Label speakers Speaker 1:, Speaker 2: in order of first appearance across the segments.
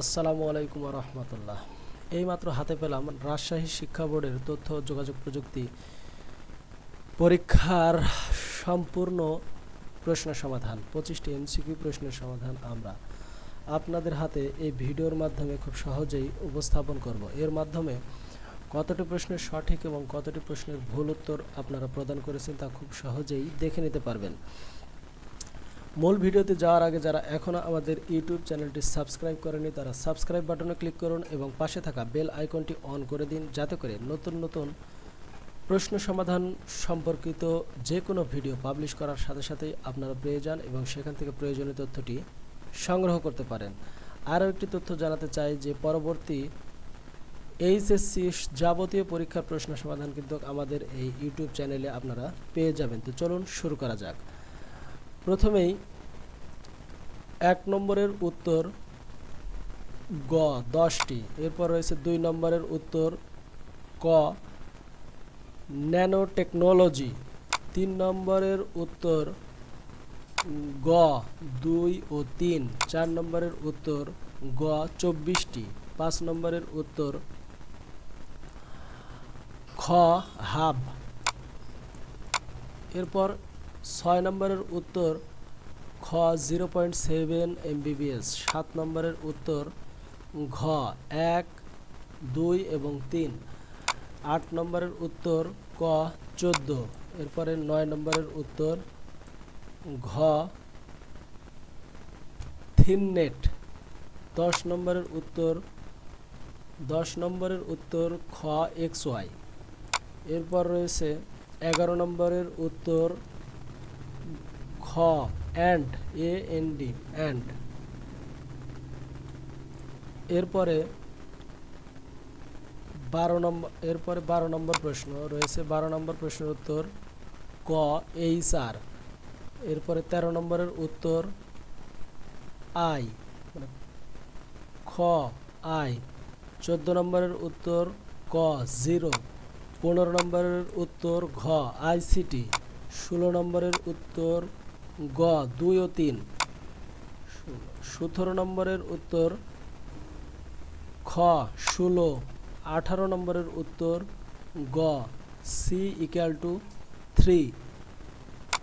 Speaker 1: আসসালামু আলাইকুম রহমতুল্লাহ এইমাত্র হাতে পেলাম রাজশাহী শিক্ষা বোর্ডের তথ্য যোগাযোগ প্রযুক্তি পরীক্ষার সম্পূর্ণ প্রশ্ন সমাধান, পঁচিশটি এমসিকিউ প্রশ্নের সমাধান আমরা আপনাদের হাতে এই ভিডিওর মাধ্যমে খুব সহজেই উপস্থাপন করব। এর মাধ্যমে কতটি প্রশ্নের সঠিক এবং কতটি প্রশ্নের ভুল উত্তর আপনারা প্রদান করেছেন তা খুব সহজেই দেখে নিতে পারবেন। মূল ভিডিওতে যাওয়ার আগে যারা এখনও আমাদের ইউটিউব চ্যানেলটি সাবস্ক্রাইব করেনি তারা সাবস্ক্রাইব বাটনে ক্লিক করুন এবং পাশে থাকা বেল আইকনটি অন করে দিন যাতে করে নতুন নতুন প্রশ্ন সমাধান সম্পর্কিত যে কোনো ভিডিও পাবলিশ করার সাথে সাথেই আপনারা পেয়ে যান এবং সেখান থেকে প্রয়োজনীয় তথ্যটি সংগ্রহ করতে পারেন। আরও একটি তথ্য জানাতে চাই যে পরবর্তী এইচএসসি যাবতীয় পরীক্ষার প্রশ্ন সমাধান কিন্তু আমাদের এই ইউটিউব চ্যানেলে আপনারা পেয়ে যাবেন। তো চলুন শুরু করা যাক। প্রথমেই এক নম্বরের উত্তর গ, দশটি। এরপর রয়েছে দুই নম্বরের উত্তর ক ন্যানো টেকনোলজি তিন নম্বরের উত্তর গ, দুই ও তিন। চার নম্বরের উত্তর গ, চব্বিশটি। পাঁচ নম্বরের উত্তর খ, হাব। এরপর ছয় নম্বরের উত্তর খ জিরো পয়েন্ট সেভেন এমবিবিএস, সাত নম্বরের উত্তর ঘ এক, দুই এবং তিন, আট নম্বরের উত্তর ক চোদ্দ, এরপরে নয় নম্বরের উত্তর ঘ থিননেট দশ নম্বরের উত্তর, দশ নম্বরের উত্তর খ এক্স ওয়াই, এরপর রয়েছে এগারো নম্বরের উত্তর খ and A N D and এরপরে বারো নম্বর, এরপরে বারো নম্বর প্রশ্ন রয়েছে। বারো নম্বর প্রশ্নের উত্তর ক এইচ আর এরপরে তেরো নম্বরের উত্তর আই মানে খ আই চোদ্দ নম্বরের উত্তর ক জিরো পনেরো নম্বরের উত্তর ঘ আইসিটি ষোলো নম্বরের উত্তর গ, দুই ও তিন। সতেরো নম্বরের উত্তর, খ, ষোলো। আঠারো নম্বরের উত্তর, গ, সি ইকুয়াল টু থ্রি।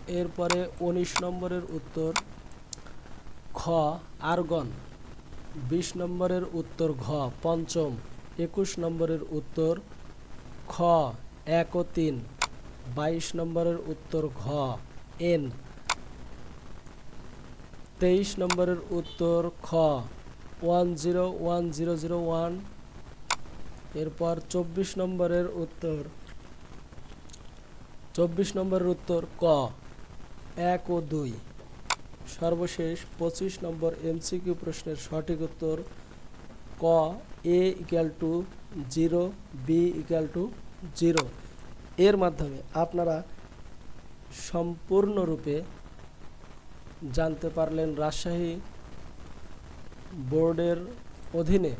Speaker 1: এরপরে উনিশ নম্বরের উত্তর, খ, আর্গন। বিশ নম্বরের উত্তর, ঘ, পঞ্চম। একুশ নম্বরের উত্তর, খ, এক ও তিন। বাইশ নম্বরের উত্তর, ঘ, এন। তেইশ নম্বরের উত্তর খ, one zero one zero zero one. এরপর চব্বিশ নম্বরের উত্তর, চব্বিশ নম্বরের উত্তর ক, এক ও দুই। সর্বশেষ পঁচিশ নম্বর এমসিকিউ প্রশ্নের সঠিক উত্তর ক, A equal to zero, B equal to zero. এর মাধ্যমে আপনারা সম্পূর্ণরূপে জানতে পারলেন রাজশাহী বোর্ডের অধীনে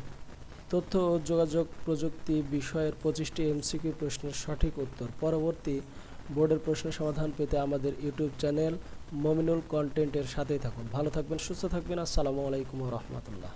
Speaker 1: তথ্য ও যোগাযোগ প্রযুক্তি বিষয়ের পঁচিশটি এমসিকিউ প্রশ্নের সঠিক উত্তর। পরবর্তী বোর্ডের প্রশ্নের সমাধান পেতে আমাদের ইউটিউব চ্যানেল মমিনুল কন্টেন্টের সাথেই থাকুন। ভালো থাকবেন, সুস্থ থাকবেন। আসসালামু আলাইকুম রহমতুল্লাহ।